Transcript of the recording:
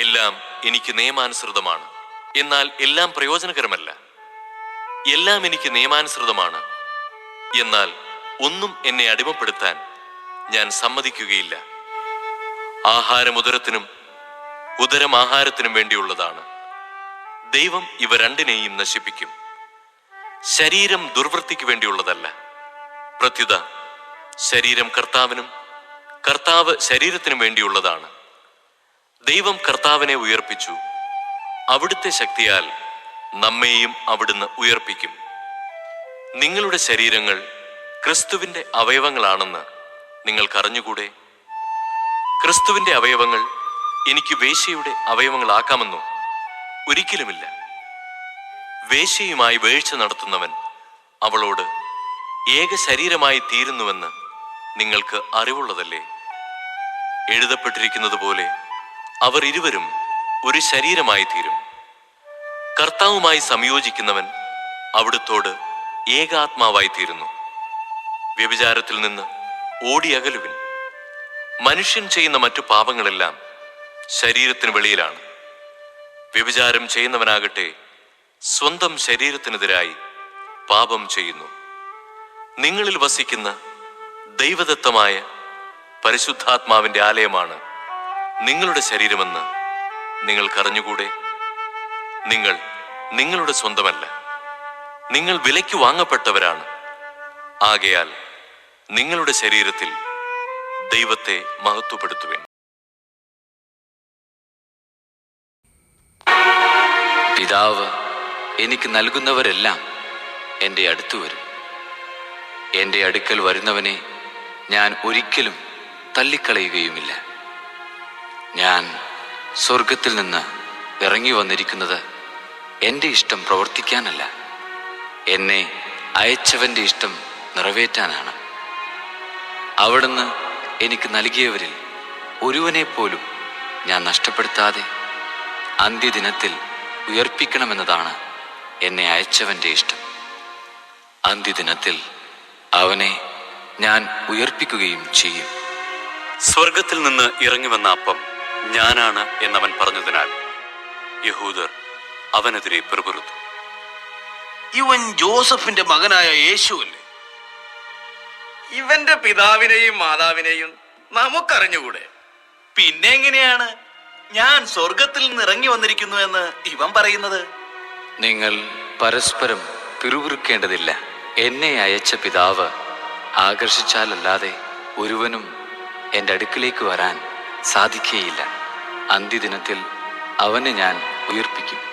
എല്ലാം എനിക്ക് നിയമാനുസൃതമാണ്. എന്നാൽ എല്ലാം പ്രയോജനകരമല്ല. എല്ലാം എനിക്ക് നിയമാനുസൃതമാണ്. എന്നാൽ ഒന്നും എന്നെ അടിമപ്പെടുത്താൻ ഞാൻ സമ്മതിക്കുകയില്ല. ആഹാരം ഉദരത്തിനും ഉദരം ആഹാരത്തിനും വേണ്ടിയുള്ളതാണ്. ദൈവം ഇവ രണ്ടിനെയും നശിപ്പിക്കും. ശരീരം ദുർവൃത്തിക്ക് വേണ്ടിയുള്ളതല്ല. പ്രത്യുത ശരീരം കർത്താവിനും കർത്താവ് ശരീരത്തിനും വേണ്ടിയുള്ളതാണ്. ദൈവം കർത്താവിനെ ഉയർപ്പിച്ചു. അവിടുത്തെ ശക്തിയാൽ നമ്മെയും അവിടുന്ന് ഉയർപ്പിക്കും. നിങ്ങളുടെ ശരീരങ്ങൾ ക്രിസ്തുവിന്റെ അവയവങ്ങളാണെന്ന് നിങ്ങൾക്കറിഞ്ഞുകൂടെ? ക്രിസ്തുവിന്റെ അവയവങ്ങൾ എനിക്ക് വേശ്യയുടെ അവയവങ്ങളാക്കാമെന്നോ? ഒരിക്കലുമില്ല. വേശ്യയുമായി വീഴ്ച നടത്തുന്നവൻ അവളോട് ഏക ശരീരമായി തീരുന്നുവെന്ന് നിങ്ങൾക്ക് അറിവുള്ളതല്ലേ? എഴുതപ്പെട്ടിരിക്കുന്നത് പോലെ അവർ ഇരുവരും ഒരു ശരീരമായി തീരും. കർത്താവുമായി സംയോജിക്കുന്നവൻ അവിടുത്തോട് ഏകാത്മാവായി തീരുന്നു. വ്യഭിചാരത്തിൽ നിന്ന് ഓടിയകലുവിൻ മനുഷ്യൻ ചെയ്യുന്ന മറ്റു പാപങ്ങളെല്ലാം ശരീരത്തിന് വെളിയിലാണ്. വ്യഭിചാരം ചെയ്യുന്നവനാകട്ടെ സ്വന്തം ശരീരത്തിനെതിരായി പാപം ചെയ്യുന്നു. നിങ്ങളിൽ വസിക്കുന്ന ദൈവദത്തമായ പരിശുദ്ധാത്മാവിന്റെ ആലയമാണ് നിങ്ങളുടെ ശരീരമെന്ന് നിങ്ങൾക്കറിഞ്ഞുകൂടെ? നിങ്ങൾ നിങ്ങളുടെ സ്വന്തമല്ല. നിങ്ങൾ വിലയ്ക്ക് വാങ്ങപ്പെട്ടവരാണ്. ആകയാൽ നിങ്ങളുടെ ശരീരത്തിൽ ദൈവത്തെ മഹത്വപ്പെടുത്തുവേൻ. പിതാവ് എനിക്ക് നൽകുന്നവരെല്ലാം എന്റെ അടുത്തു വരും. എന്റെ അടുക്കൽ വരുന്നവനെ ഞാൻ ഒരിക്കലും തള്ളിക്കളയുകയുമില്ല. ഞാൻ സ്വർഗത്തിൽ നിന്ന് ഇറങ്ങി വന്നിരിക്കുന്നത് എന്റെ ഇഷ്ടം പ്രവർത്തിക്കാനല്ല. എന്നെ അയച്ചവന്റെ ഇഷ്ടം നിറവേറ്റാനാണ്. അവിടുന്ന് എനിക്ക് നൽകിയവരിൽ ഒരുവനെ പോലും ഞാൻ നഷ്ടപ്പെടുത്താതെ അന്ത്യദിനത്തിൽ ഉയർപ്പിക്കണമെന്നതാണ് എന്നെ അയച്ചവന്റെ ഇഷ്ടം. അന്ത്യദിനത്തിൽ അവനെ ഞാൻ ഉയർപ്പിക്കുകയും ചെയ്യും. സ്വർഗത്തിൽ നിന്ന് ഇറങ്ങി വന്ന അപ്പം ഞാനാണ് എന്നവൻ പറഞ്ഞതിനാൽ യഹൂദർ അവനെതിരെ പെറുപെറുത്തു. ഇവൻ ജോസഫിന്റെ മകനായ യേശുവല്ലേ? ഇവന്റെ പിതാവിനെയും മാതാവിനെയും നമുക്കറിഞ്ഞുകൂടെ? പിന്നെ എങ്ങനെയാണ്? ഞാൻ സ്വർഗത്തിൽ നിന്ന് ഇറങ്ങി വന്നിരിക്കുന്നു എന്ന് ഇവൻ പറയുന്നത്? നിങ്ങൾ പരസ്പരം പിറുപിറുക്കേണ്ടതില്ല. എന്നെ അയച്ച പിതാവ് ആകർഷിച്ചാലല്ലാതെ ഒരുവനും എന്റെ അടുക്കിലേക്ക് വരാൻ സാധിക്കുകയില്ല അന്ത്യദിനത്തിൽ അവനെ ഞാൻ ഉയർപ്പിക്കും.